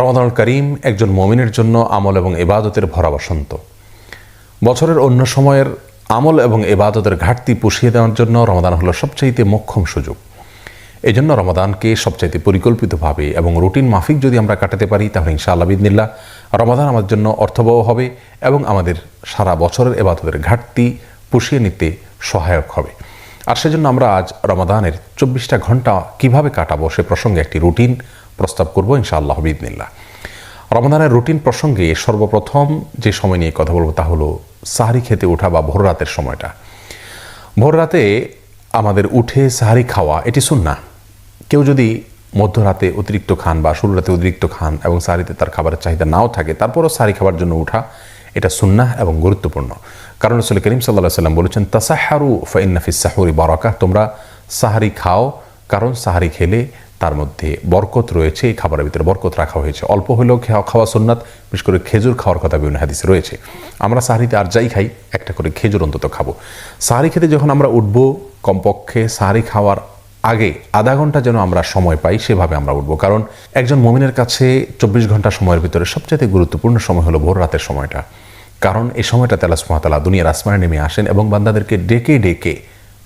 রমাদানুল করিম একজন মমিনের জন্য আমল এবং এবাদতের ভরা বসন্ত। বছরের অন্য সময়ের আমল এবং এবাদতের ঘাটতি পুষিয়ে দেওয়ার জন্য রমাদান হলো সবচাইতে মোক্ষম সুযোগ। এই জন্য রমাদানকে সবচাইতে পরিকল্পিতভাবে এবং রুটিন মাফিক যদি আমরা কাটাতে পারি, তাহলে ইনশাআল্লাহ বিদিনিল্লা রমাদান আমাদের জন্য অর্থবহ হবে এবং আমাদের সারা বছরের এবাদতের ঘাটতি পুষিয়ে নিতে সহায়ক হবে। আর সেজন্য আমরা আজ রমাদানের চব্বিশটা ঘণ্টা কীভাবে কাটাবো সে প্রসঙ্গে একটি রুটিন প্রস্তাব করব ইনশাআল্লাহ বিদিনিল্লা রমদানের রুটিন প্রসঙ্গে সর্বপ্রথম যে সময় নিয়ে কথা বলব তা হলো সাহারি খেতে ওঠা বা ভোর রাতের সময়টা। ভোর রাতে আমাদের উঠে সাহারি খাওয়া এটি সুন্না। কেউ যদি মধ্যরাতে অতিরিক্ত খান বা শুরু রাতে অতিরিক্ত খান এবং সাহারিতে তার খাবারের চাহিদা নাও থাকে, তারপরও সাহারি খাবার জন্য উঠা এটা সুন্না এবং গুরুত্বপূর্ণ। কারণ রসুল করিম সাল্লাহ সাল্লাম বলেছেন তাসাহারু ফাইন্নাফিস সাহুরি বারাকা তোমরা সাহারি খাও, কারণ সাহারি খেলে তার মধ্যে বরকত রয়েছে, এই খাবারের ভিতরে বরকত রাখা হয়েছে। অল্প হলেও খাওয়া সুন্নাত, বিশেষ করে খেজুর খাওয়ার কথা বিভিন্ন হাদিসে রয়েছে। আমরা সাহারিতে আর যাই খাই, একটা করে খেজুর অন্তত খাব। সাহারি খেতে যখন আমরা উঠবো কমপক্ষে সাহারি খাওয়ার আগে আধা ঘণ্টা যেন আমরা সময় পাই, সেভাবে আমরা উঠবো। কারণ একজন মমিনের কাছে চব্বিশ ঘণ্টা সময়ের ভিতরে সবচেয়ে গুরুত্বপূর্ণ সময় হলো ভোর রাতের সময়টা। কারণ এই সময়টা তেলা সুমাতালা দুনিয়ার আসমানে নেমে আসেন এবং বান্দাদেরকে ডেকে ডেকে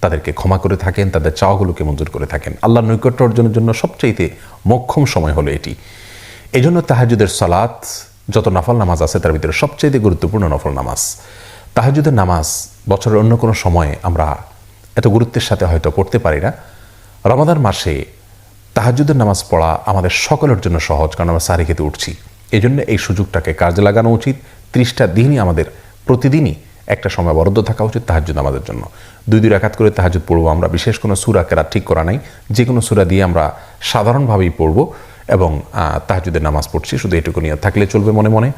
তাদেরকে ক্ষমা করে থাকেন, তাদের চাওয়াগুলোকে মঞ্জুর করে থাকেন। আল্লাহর নৈকট্য অর্জনের জন্য সবচাইতে মক্ষম সময় হলো এটি। এই জন্য তাহাজুদের সালাত, যত নফল নামাজ আছে, তার ভিতরে সবচাইতে গুরুত্বপূর্ণ নফল নামাজ। তাহাজুদের নামাজ বছরের অন্য কোনো সময়ে আমরা এত গুরুত্বের সাথে হয়তো পড়তে পারি না। রমাদান মাসে তাহাজুদের নামাজ পড়া আমাদের সকলের জন্য সহজ, কারণ আমরা সারি খেতে উঠছি। এই জন্য এই সুযোগটাকে কাজে লাগানো উচিত। ত্রিশটা দিনই আমাদের প্রতিদিনই একটা সময় বরাদ্দ থাকা উচিত তাহাজুদ আমাদের জন্য। দুই দুই রাখাত করে তাহাজুদ পড়ব আমরা, বিশেষ কোনো সুরা কেরা ঠিক করা নাই যে কোনো সুরা দিয়ে আমরা সাধারণভাবেই পড়ব এবং তাহাজুদের নামাজ পড়ছি, শুধু এটুকু নিয়ে থাকলে চলবে মনে মনে।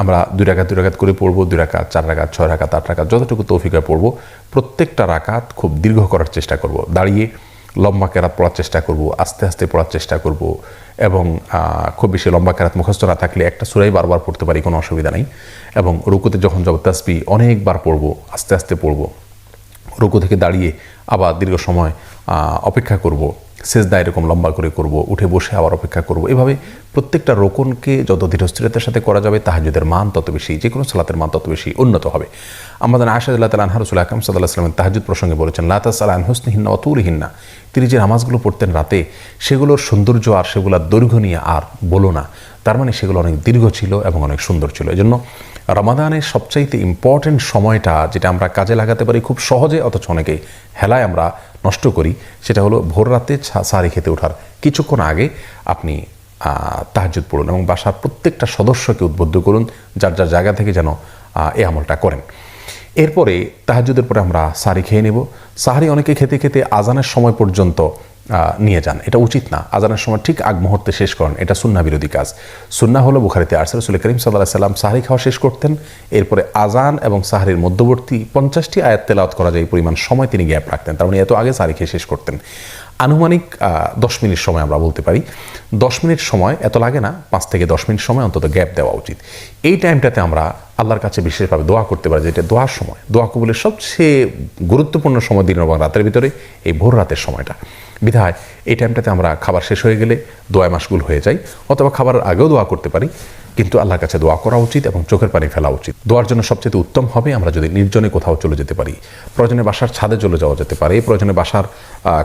আমরা দুই রাখাত দুই রাখাত করে পড়ব, দুই রাখাত চার রাখাত ছয় রাখাত আট রাখাত যতটুকু তৌফিকা পড়ব। প্রত্যেকটা রাখাত খুব দীর্ঘ করার চেষ্টা করব। দাঁড়িয়ে লম্বা কেরাত পড়ার চেষ্টা করব, আস্তে আস্তে পড়ার চেষ্টা করব এবং খুব বেশি লম্বা কেরাত মুখস্থ না থাকলে একটা সুরাই বারবার পড়তে পারি, কোনো অসুবিধা নেই। এবং রুকুতে যখন যাব, তাসবি অনেকবার পড়ব, আস্তে আস্তে পড়ব। রুকু থেকে দাঁড়িয়ে আবার দীর্ঘ সময় অপেক্ষা করব। সেজদা এরকম লম্বা করে করব, উঠে বসে আবার অপেক্ষা করব। এভাবে প্রত্যেকটা রোকনকে যত ধীরস্থিরতার সাথে করা যাবে তাহাজুদের মান তত বেশি যে কোনো সালাতের মান তত বেশি উন্নত হবে। আমাদের আশাদুল্লাহ তাল আনহারুল আকাম সাল্লাহ সাল্লামের তাহাজুদ প্রসঙ্গে বলেছেন লাতাসাল আনহসনিহিন্না অতুরহিন্না তিনি যে নামাজগুলো পড়তেন রাতে, সেগুলোর সৌন্দর্য আর সেগুলোর দৈর্ঘ্য নিয়ে আর বলো না। তার মানে সেগুলো অনেক দীর্ঘ ছিল এবং অনেক সুন্দর ছিল। এজন্য রমাদানের সবচাইতে ইম্পর্টেন্ট সময়টা, যেটা আমরা কাজে লাগাতে পারি খুব সহজে, অথচ অনেকে হেলায় আমরা নষ্ট করি, সেটা হলো ভোর রাতে সারি খেতে ওঠার। কিছুক্ষণ আগে আপনি তাহাজুদ পড়ুন এবং বাসার প্রত্যেকটা সদস্যকে উদ্বুদ্ধ করুন, যার যার জায়গা থেকে যেন এ আমলটা করেন। এরপরে তাহাজুদের পরে আমরা সারি খেয়ে নেব। সাহারি অনেকে খেতে খেতে আজানের সময় পর্যন্ত নিয়ে যান। এটা উচিত না। আজানের সময় ঠিক আগ মুহূর্তে শেষ করেন। এটা সুন্না বিরোধী কাজ। সুন্না হলো বুখারিতে আরসাল রসুল করিম সাল্লাহ সাল্লাম সাহারি খাওয়া শেষ করতেন। এরপরে আজান এবং সাহারির মধ্যবর্তী পঞ্চাশটি আয়াত তেলাওয়াত করা যায়। পরিমাণ সময় তিনি গ্যাপ রাখতেন। তার মানে এত আগে সাহারি খেয়ে শেষ করতেন। আনুমানিক দশ মিনিট সময় আমরা বলতে পারি। দশ মিনিট সময় এত লাগে না। পাঁচ থেকে দশ মিনিট সময় অন্তত গ্যাপ দেওয়া উচিত। এই টাইমটাতে আমরা আল্লাহর কাছে বিশেষভাবে দোয়া করতে পারি যেটা দোয়ার সময়। দোয়া কবুলের সবচেয়ে গুরুত্বপূর্ণ সময় দিন এবং রাতের ভিতরে এই ভোর রাতের সময়টা। বিধায় এই টাইমটাতে আমরা খাবার শেষ হয়ে গেলে দোয়া মাসগুল হয়ে যাই অথবা খাবারের আগেও দোয়া করতে পারি, কিন্তু আল্লাহর কাছে দোয়া করা উচিত এবং চোখের পানি ফেলা উচিত। দোয়ার জন্য সবচেয়ে উত্তম হবে আমরা যদি নির্জনে কোথাও চলে যেতে পারি, প্রয়োজনে বাসার ছাদে চলে যাওয়া যেতে পারে, প্রয়োজনে বাসার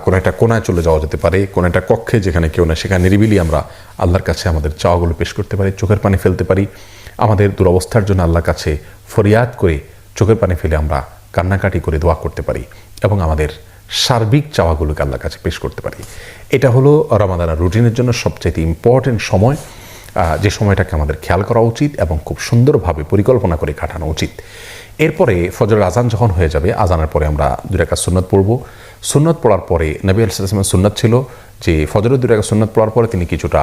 কোনো একটা কোনায় চলে যাওয়া যেতে পারে, কোনো একটা কক্ষে যেখানে কেউ না, সেখানে নিরিবিলি আমরা আল্লাহর কাছে আমাদের চাওয়াগুলো পেশ করতে পারি, চোখের পানি ফেলতে পারি। আমাদের দুরবস্থার জন্য আল্লাহর কাছে ফরিয়াদ করে চোখের পানি ফেলে আমরা কান্নাকাটি করে দোয়া করতে পারি এবং আমাদের সার্বিক চাওয়াগুলোকে আল্লাহর কাছে পেশ করতে পারি। এটা হলো রমাদানা রুটিনের জন্য সবচেয়ে ইম্পর্টেন্ট সময়। যে সময়টাকে আমাদের খেয়াল করা উচিত এবং খুব সুন্দরভাবে পরিকল্পনা করে কাটানো উচিত। এরপরে ফজরের আজান যখন হয়ে যাবে আজানের পরে আমরা দুই টাকা সুন্নত পড়ব। সুন্নত পড়ার পরে নবী আলাইসলামের সুন্নত ছিল যে ফজরের দুই টাকা সুন্নত পড়ার পরে তিনি কিছুটা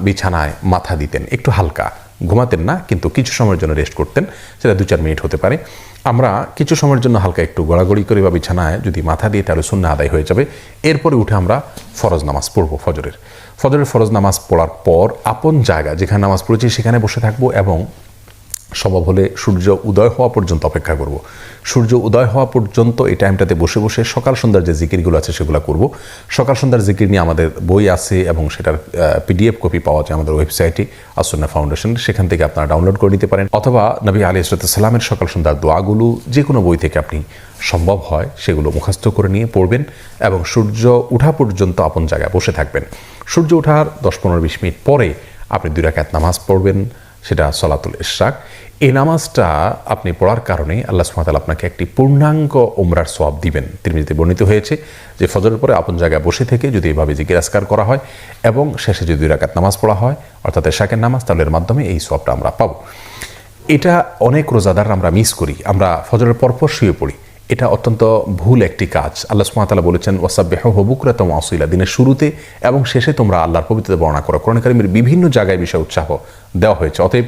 বিছানায় মাথা দিতেন, একটু হালকা। ঘুমাতেন না, কিন্তু কিছু সময়ের জন্য রেস্ট করতেন, সেটা দু চার মিনিট হতে পারে। আমরা কিছু সময়ের জন্য হালকা একটু গড়াগড়ি করে বা বিছানায় যদি মাথা দিয়ে তাহলে শূন্য আদায় হয়ে যাবে। এরপরে উঠে আমরা ফরজ নামাজ পড়ব ফজরের। ফজরের ফরজ নামাজ পড়ার পর আপন জায়গা, যেখানে নামাজ পড়েছি সেখানে বসে থাকব এবং সম্ভব হলে সূর্য উদয় হওয়া পর্যন্ত অপেক্ষা করব। সূর্য উদয় হওয়া পর্যন্ত এই টাইমটাতে বসে বসে সকাল সন্ধ্যার যে জিকিরগুলো আছে সেগুলো করব। সকাল সন্ধ্যার জিকির নিয়ে আমাদের বই আছে এবং সেটার পিডিএফ কপি পাওয়া যায় আমাদের ওয়েবসাইটে আসন্না ফাউন্ডেশন। সেখান থেকে আপনারা ডাউনলোড করে নিতে পারেন। অথবা নবী আলী ইসরাতামের সকাল সন্ধ্যার দোয়াগুলো যে কোনো বই থেকে আপনি সম্ভব হয় সেগুলো মুখস্থ করে নিয়ে পড়বেন এবং সূর্য উঠা পর্যন্ত আপন জায়গায় বসে থাকবেন। সূর্য ওঠার দশ পনেরো বিশ মিনিট পরে আপনি দুই রাকাত নামাজ পড়বেন। সেটা সলাতুল ইশরাক। এই নামাজটা আপনি পড়ার কারণে আল্লাহ সুমাতাল আপনাকে একটি পূর্ণাঙ্গ ওমরার সোয়াব দিবেন। তিরমিজিতে বর্ণিত হয়েছে যে ফজরের পরে আপন জায়গায় বসে থেকে যদি এভাবে জিজ্ঞাসকার করা হয় এবং শেষে যদি রাকাত নামাজ পড়া হয়, অর্থাৎ এশাকের নামাজ, তাহলে মাধ্যমে এই সোয়াবটা আমরা পাবো। এটা অনেক রোজাদার আমরা মিস করি। আমরা ফজরের পরপর শুয়ে পড়ি। এটা অত্যন্ত ভুল একটি কাজ। আল্লাহ সুমাতালা বলেছেন ওয়াসাবেহ হবুকরা তোমা আসইলা দিনের শুরুতে এবং শেষে তোমরা আল্লাহর পবিত্রতা বর্ণনা করো। কোরআন কারিমের বিভিন্ন জায়গায় বিষয়ে উৎসাহ দেওয়া হয়েছে। অতএব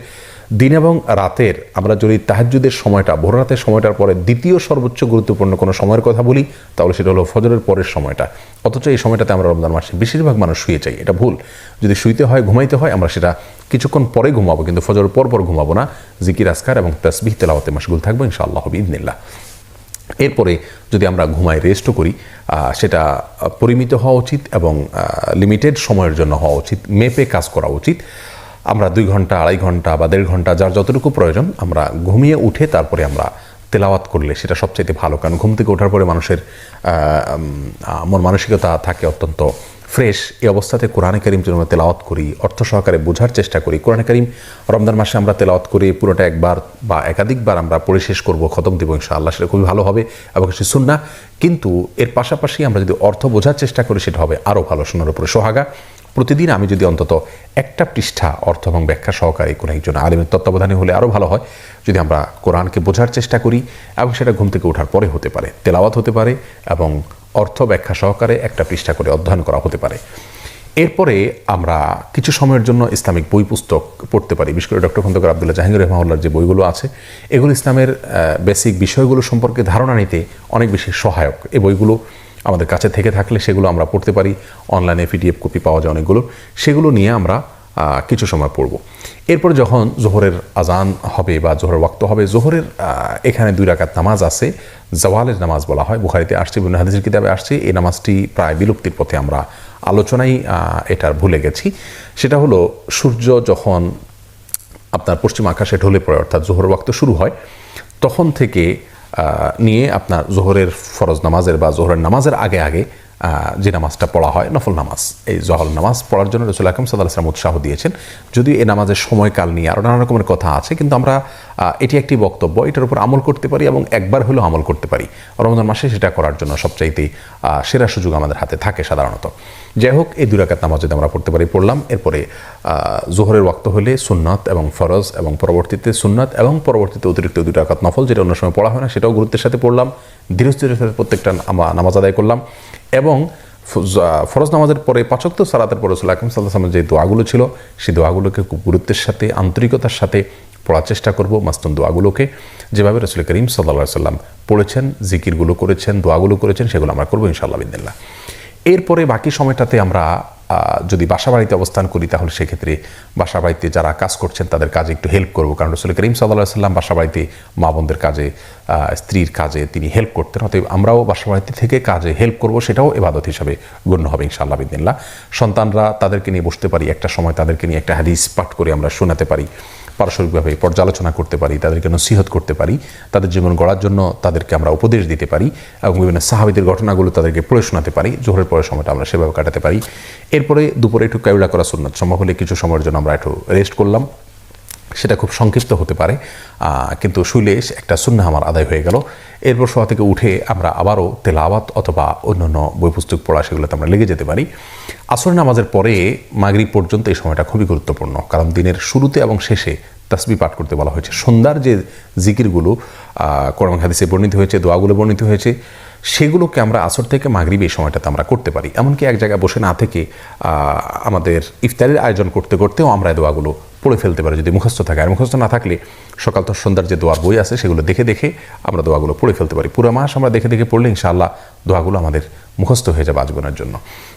দিন এবং রাতের আমরা যদি তাহাজুদের সময়টা ভোর রাতের সময়টার পরে দ্বিতীয় সর্বোচ্চ গুরুত্বপূর্ণ কোনো সময়ের কথা বলি, তাহলে সেটা হলো ফজরের পরের সময়টা। অথচ এই সময়টাতে আমরা রমজান মাসে বেশিরভাগ মানুষ শুয়ে চাই এটা ভুল। যদি শুইতে হয়, ঘুমাইতে হয়, আমরা সেটা কিছুক্ষণ পরে ঘুমাবো, কিন্তু ফজরের পর পর ঘুমাবো না। জিকির আসকার এবং তসবিহ তেলাওয়াতে মাসগুল থাকব ইনশাআল্লাহ হবি এরপরে যদি আমরা ঘুমায় রেস্টও করি সেটা পরিমিত হওয়া উচিত এবং লিমিটেড সময়ের জন্য হওয়া উচিত, মেপে কাজ করা উচিত। আমরা দুই ঘণ্টা, আড়াই ঘণ্টা বা দেড় ঘণ্টা যার যতটুকু প্রয়োজন, আমরা ঘুমিয়ে উঠে তারপরে আমরা তেলাওয়াত করলে সেটা সবচেয়ে ভালো। কারণ ঘুম থেকে ওঠার পরে মানুষের মন মানসিকতা থাকে অত্যন্ত ফ্রেশ এই অবস্থাতে কোরআনে করিম যদি আমরা তেলাওয়াত করি, অর্থ সহকারে বোঝার চেষ্টা করি। কোরআনে করিম রমজান মাসে আমরা তেলাওয়াত করি, পুরোটা একবার বা একাধিকবার আমরা পড়ে শেষ করব, খতম দেবো ইনশাআল্লাহ, সেটা খুবই ভালো হবে এবং সে শুননা কিন্তু এর পাশাপাশি আমরা যদি অর্থ বোঝার চেষ্টা করি, সেটা হবে আরও ভালো শোনার উপরে সোহাগা। প্রতিদিন আমি যদি অন্তত একটা পৃষ্ঠা অর্থ এবং ব্যাখ্যা সহকারে কোনো একজন আলিমের তত্ত্বাবধানে হলে আরও ভালো হয়, যদি আমরা কোরআনকে বোঝার চেষ্টা করি এবং সেটা ঘুম থেকে ওঠার পরে হতে পারে, তেলাওয়াত হতে পারে এবং অর্থ ব্যাখ্যা সহকারে একটা পৃষ্ঠা করে অধ্যয়ন করা হতে পারে। এরপরে আমরা কিছু সময়ের জন্য ইসলামিক বই পুস্তক পড়তে পারি। বিশেষ করে ডক্টর খন্দকার আবদুল্লাহ জাহাঙ্গীর রহমাউল্লার যে বইগুলো আছে, এগুলো ইসলামের বেসিক বিষয়গুলো সম্পর্কে ধারণা নিতে অনেক বেশি সহায়ক। এই বইগুলো আমাদের কাছে থেকে থাকলে সেগুলো আমরা পড়তে পারি। অনলাইনে পিডিএফ কপি পাওয়া যায় অনেকগুলো। সেগুলো নিয়ে আমরা কিছু সময় পড়ব। এরপর যখন জোহরের আজান হবে বা জোহরের ওয়াক্ত হবে, জোহরের এখানে দুই রাকাত নামাজ আছে, জওয়ালের নামাজ বলা হয়, বুখারিতে আসছে বিভিন্ন হাদিসের কিতাবে আসছে, এই নামাজটি প্রায় বিলুপ্তির পথে আমরা আলোচনাই এটার ভুলে গেছি। সেটা হলো সূর্য যখন আপনার পশ্চিম আকাশে ঢলে পড়ে, অর্থাৎ জোহর ওয়াক্ত শুরু হয়, তখন থেকে নিয়ে আপনার জোহরের ফরজ নামাজের বা জোহরের নামাজের আগে আগে যে নামাজটা পড়া হয়, নফল নামাজ। এই জহল নামাজ পড়ার জন্য রসুল আকরম সাল্লাহ আসলাম উৎসাহ দিয়েছেন। যদিও এই নামাজের সময়কাল নিয়ে আরও নানা রকমের কথা আছে, কিন্তু আমরা এটি একটি বক্তব্য। এটার উপর আমল করতে পারি এবং একবার হলেও আমল করতে পারি। রমজান মাসে সেটা করার জন্য সবচাইতে সেরা সুযোগ আমাদের হাতে থাকে সাধারণত। যাই হোক, এই দুরাকাত নামাজ যদি আমরা পড়তে পারি, পড়লাম। এরপরে জোহরের ওয়াক্ত হলে সুন্নত এবং ফরজ এবং পরবর্তীতে সুন্নত এবং পরবর্তীতে অতিরিক্ত দুই রাকাত নফল, যেটা অন্য সময় পড়া হয় না, সেটাও গুরুত্বের সাথে পড়লাম। ধীরস্থিরের সাথে প্রত্যেকটা নামাজ আদায় করলাম। এবং ফরজ নামাজের পরে পাচক্ত সালাতের পরে রসুল আকরম যে দোয়াগুলো ছিল, সেই দোয়াগুলোকে খুব গুরুত্বের সাথে, আন্তরিকতার সাথে পড়ার চেষ্টা করব। মাস্তুন দোয়াগুলোকে যেভাবে রসুল করিম সাল্লা সাল্লাম পড়েছেন, জিকিরগুলো করেছেন, দোয়াগুলো করেছেন, সেগুলো আমরা করব ইনশাল্লাহ বিদিল্লা এরপরে বাকি সময়টাতে আমরা যদি বাসা বাড়িতে অবস্থান করি, তাহলে সেক্ষেত্রে বাসা বাড়িতে যারা কাজ করছেন, তাদের কাজে একটু হেল্প করব। কারণ রসুল করিম সাল্লাহ সাল্লাম বাসা বাড়িতে মা বোনদের কাজে স্ত্রীর কাজে তিনি হেল্প করতেন। অতএব আমরাও বাসা বাড়িতে থেকে কাজে হেল্প করব, সেটাও এবাদত হিসাবে গণ্য হবে ইনশাআল্লাহ বিদিল্লা সন্তানরা তাদেরকে নিয়ে বসতে পারি, একটা সময় তাদেরকে নিয়ে একটা হাদিস পাঠ করে আমরা শোনাতে পারি। পারস্পরিকভাবে পর্যালোচনা করতে পারি, তাদেরকে নসিহত করতে পারি, তাদের জীবন গড়ার জন্য তাদেরকে আমরা উপদেশ দিতে পারি এবং বিভিন্ন সাহাবিদের ঘটনাগুলো তাদেরকে পড়ে শোনাতে পারি, জোহরের পরের সময়টা আমরা সেভাবে কাটাতে পারি। এরপরে দুপুরে একটু কাউলা করা সুন্নত, সম্ভব হলে কিছু সময়ের জন্য আমরা একটু রেস্ট করলাম। সেটা খুব সংক্ষিপ্ত হতে পারে। কিন্তু শুইলে একটা শূন্য আমার আদায় হয়ে গেল। এরপর শোয়া থেকে উঠে আমরা আবারও তেলাওয়াত অথবা অন্যান্য বই পুস্তক পড়া সেগুলোতে আমরা লেগে যেতে পারি। আসর নামাজের পরে মাগরিব পর্যন্ত এই সময়টা খুবই গুরুত্বপূর্ণ। কারণ দিনের শুরুতে এবং শেষে তাসবি পাঠ করতে বলা হয়েছে। সন্ধ্যার যে জিকিরগুলো কোরআন হাদিসে বর্ণিত হয়েছে, দোয়াগুলো বর্ণিত হয়েছে। সেগুলোকে আমরা আসর থেকে মাগরিব এই সময়টাতে আমরা করতে পারি। এমনকি এক জায়গায় বসে না থেকে আমাদের ইফতারের আয়োজন করতে করতেও আমরা দোয়াগুলো পড়ে ফেলতে পারি যদি মুখস্থ থাকে। আর মুখস্থ না থাকলে সকাল তো সন্ধ্যার যে দোয়ার বই আছে সেগুলো দেখে দেখে আমরা দোয়াগুলো পড়ে ফেলতে পারি। পুরো মাস আমরা দেখে দেখে পড়লে ইনশাআল্লাহ দোয়াগুলো আমাদের মুখস্থ হয়ে যাবে আজীবনের জন্য।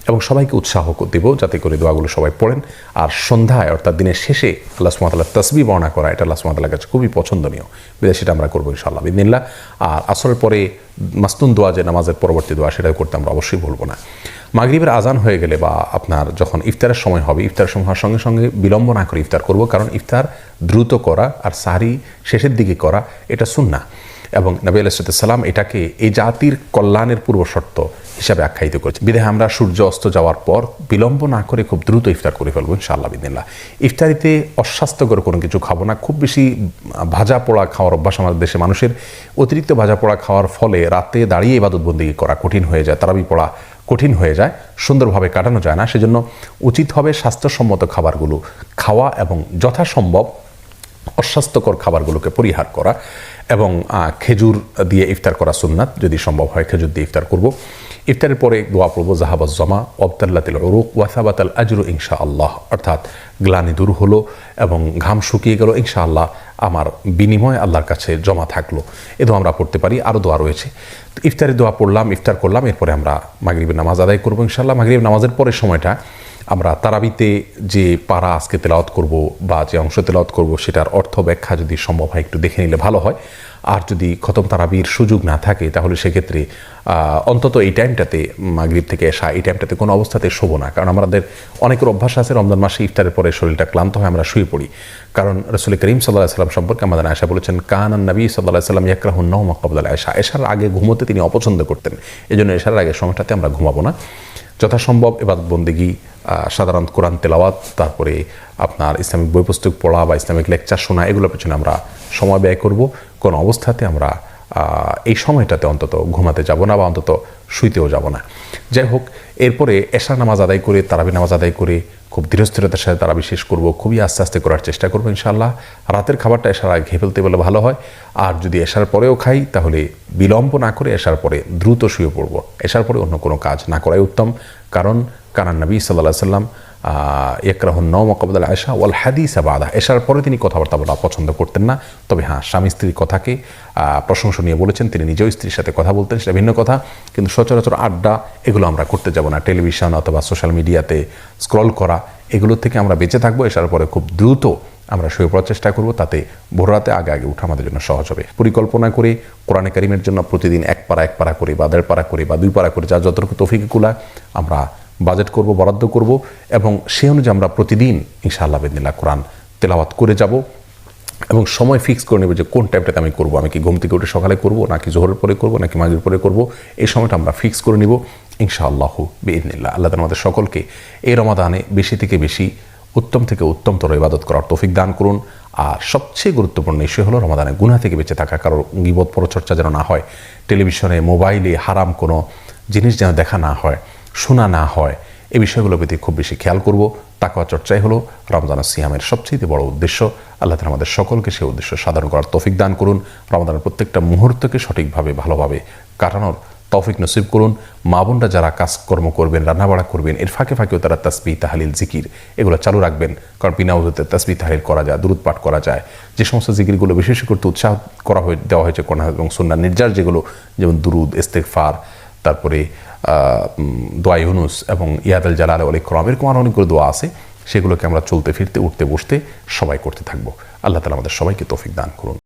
এবং সবাইকে উৎসাহ দেব যাতে করে দোয়াগুলো সবাই পড়েন। আর সন্ধ্যায়, অর্থাৎ দিনের শেষে আল্লাহ সুমাতাল্লাহ তসবি বর্ণনা করা, এটা আল্লাহ সুমাতাল্লাহ কাছে খুবই পছন্দনীয়। বিদায় সেটা আমরা করব ইনশাআল্লাহ বিদিনিল্লা আর আসরের পরে মাস্তুন দোয়া যে নামাজের পরবর্তী দোয়া, সেটাও করতে আমরা অবশ্যই বলব না। মাগরিবের আজান হয়ে গেলে বা আপনার যখন ইফতারের সময় হবে ইফতারের সময় হওয়ার সঙ্গে সঙ্গে বিলম্ব না করে ইফতার করব, কারণ ইফতার দ্রুত করা আর সারি শেষের দিকে করা, এটা সুন্না এবং নবী আলাইসালাম এটাকে এই জাতির কল্যাণের পূর্ব শর্ত হিসাবে আখ্যায়িত করেছে। বিধায় আমরা সূর্য অস্ত যাওয়ার পর বিলম্ব না করে খুব দ্রুত ইফতার করে ফেলব, ইনশাআল্লাহ বিদিল্লা ইফতারিতে অস্বাস্থ্যকর কোনো কিছু খাব না, খুব বেশি ভাজা পোড়া খাওয়ার অভ্যাস আমাদের দেশে মানুষের। অতিরিক্ত ভাজা পোড়া খাওয়ার ফলে রাতে দাঁড়িয়ে ইবাদতবন্দি করা কঠিন হয়ে যায়, তারাবি পড়া কঠিন হয়ে যায়, সুন্দরভাবে কাটানো যায় না। সেজন্য উচিত হবে স্বাস্থ্যসম্মত খাবারগুলো খাওয়া এবং যথাসম্ভব অস্বাস্থ্যকর খাবারগুলোকে পরিহার করা। এবং খেজুর দিয়ে ইফতার করা সুন্নাত, যদি সম্ভব হয় খেজুর দিয়ে ইফতার করব। ইফতারের পরে দোয়া পড়ব জাহাবাজ জমা অবদাল্লাতিল ওরুক ওয়াসাবাতাল আজরু ইনশা আল্লাহ অর্থাৎ গ্লানি দূর হলো এবং ঘাম শুকিয়ে গেল ইনশা আল্লাহ আমার বিনিময় আল্লাহর কাছে জমা থাকল। এ দোয়া আমরা পড়তে পারি আরও দোয়া রয়েছে। ইফতারের দোয়া পড়লাম, ইফতার করলাম, এরপরে আমরা মাগরিবের নামাজ আদায় করব, ইনশাআল্লাহ। মাগরিব নামাজের পরের সময়টা আমরা তারাবিতে যে পাড়া আজকে তেলাওয়াত করব বা যে অংশ তেলাওয়াত করব, সেটার অর্থ ব্যাখ্যা যদি সম্ভব হয়, একটু দেখে নিলে ভালো হয়। আর যদি খতম তারাবির সুযোগ না থাকে, তাহলে সেক্ষেত্রে অন্তত এই টাইমটাতে মাগরীব থেকে এসা, এই টাইমটাতে কোনো অবস্থাতে শোবো না। কারণ আমাদের অনেকের অভ্যাস আছে, রমজান মাসে ইফতারের পরে শরীরটা ক্লান্ত হয়, আমরা শুয়ে পড়ি। কারণ রসুল করিম সাল্লাহ সাল্লাম সম্পর্কে আমাদের আয়সা বলেছেন কান নবী সাল্লাহ সাল্লাম ইয়াকরাহুন নহমা কবদাল আয়সা এসার আগে ঘুমোতে তিনি অপছন্দ করতেন। এই জন্য এসার আগে সময়টাতে আমরা ঘুমাবো না। যথাসম্ভব এবার বন্দেগী সাধারণত কোরআন তেলাওয়াত, তারপরে আপনার ইসলামিক বই পুস্তক পড়া বা ইসলামিক লেকচার শোনা, এগুলোর পেছনে আমরা সময় ব্যয় করব। কোন অবস্থাতে আমরা এই সময়টাতে অন্তত ঘুমাতে যাব না বা অন্তত শুইতেও যাব না। যাই হোক, এরপরে এশা নামাজ আদায় করে, তারাবি নামাজ আদায় করে খুব ধীরস্থিরতার সাথে তারা বিশেষ করব, খুবই আস্তে আস্তে করার চেষ্টা করব ইনশাল্লাহ রাতের খাবারটা এশার আগে খেয়ে ফেলতে বলে ভালো হয়। আর যদি এশার পরেও খাই, তাহলে বিলম্ব না করে এশার পরে দ্রুত শুয়ে পড়ব। এশার পরে অন্য কোনো কাজ না করাই উত্তম। কারণ কানান নবী সাল্লাহ সাল্লাম ইকরাহুন নম কবদাল আয়সা ওয়াল হাদিস আবাদা এসার পরে তিনি কথাবার্তা বলা পছন্দ করতেন না। তবে হ্যাঁ স্বামী স্ত্রীর কথাকে প্রশংসনীয় বলেছেন। তিনি নিজেও স্ত্রীর সাথে কথা বলতেন, সেটা ভিন্ন কথা। কিন্তু সচরাচর আড্ডা, এগুলো আমরা করতে যাব না। টেলিভিশন অথবা সোশ্যাল মিডিয়াতে স্ক্রল করা, এগুলো থেকে আমরা বেঁচে থাকব। এসার পরে খুব দ্রুত আমরা শুয়ে পড়ার চেষ্টা করব। তাতে ভোররাতে আগে আগে উঠা আমাদের জন্য সহজ হবে। পরিকল্পনা করে কোরআনে কারিমের জন্য প্রতিদিন এক পাড়া এক পাড়া করে বা দেড় পাড়া করে বা দুই পাড়া করে যা যতটুকু তফিকুলা আমরা বাজেট করব, বরাদ্দ করব এবং সে অনুযায়ী আমরা প্রতিদিন ইনশাআল্লাহ বেদিল্লা কোরআন তেলাওয়াত করে যাব এবং সময় ফিক্স করে নেবে যে কোন টাইমটাতে আমি করব। আমি কি ঘুম থেকে উঠে সকালে করব, নাকি জোহরের পরে করব, নাকি মাগের পরে করব? এই সময়টা আমরা ফিক্স করে নিব ইনশাআল্লাহ বেদিনিল্লা আল্লাহ। আমাদের সকলকে এই রমাদানে বেশি থেকে বেশি উত্তম থেকে উত্তমতর ইবাদত করার তৌফিক দান করুন। আর সবচেয়ে গুরুত্বপূর্ণ বিষয় হলো রমাদানে গুনা থেকে বেঁচে থাকা কারও গিবত পরচর্চা যেন না হয়। টেলিভিশনে, মোবাইলে হারাম কোনো জিনিস যেন দেখা না হয়। শোনা না হয়। এই বিষয়গুলোর প্রতি খুব বেশি খেয়াল করব। তাকওয়া চর্চাই হলো রমজান সিয়ামের সবচেয়ে বড় উদ্দেশ্য। আল্লাহ তালা আমাদের সকলকে সেই উদ্দেশ্য সাধারণ করার তৌফিক দান করুন। রমজানের প্রত্যেকটা মুহূর্তকে সঠিকভাবে, ভালোভাবে কাটানোর তৌফিক নসিব করুন। মা বোনরা যারা কাজকর্ম করবেন, রান্নাবাড়া করবেন, এর ফাঁকে ফাঁকেও তারা তাসবি তাহালিল, জিকির এগুলো চালু রাখবেন। কারণ বিনা উজুতে তাসবি তাহালিল করা যায় দূরত পাঠ করা যায়। যে সমস্ত জিকিরগুলো বিশেষ করতে উৎসাহ করা হয়ে, দেওয়া হয়েছে কোরআন এবং সুন্না নির্যাস যেগুলো, যেমন দুরুদ ইস্তেকফার তারপরে দোয়া ইউনুস এবং ইয়াদাল জালাল আলী ক্রম এরকম আরও অনেকগুলো দোয়া আছে, সেগুলোকে আমরা চলতে ফিরতে, উঠতে, বসতে সবাই করতে থাকব। আল্লাহ তালা আমাদের সবাইকে তৌফিক দান করুন।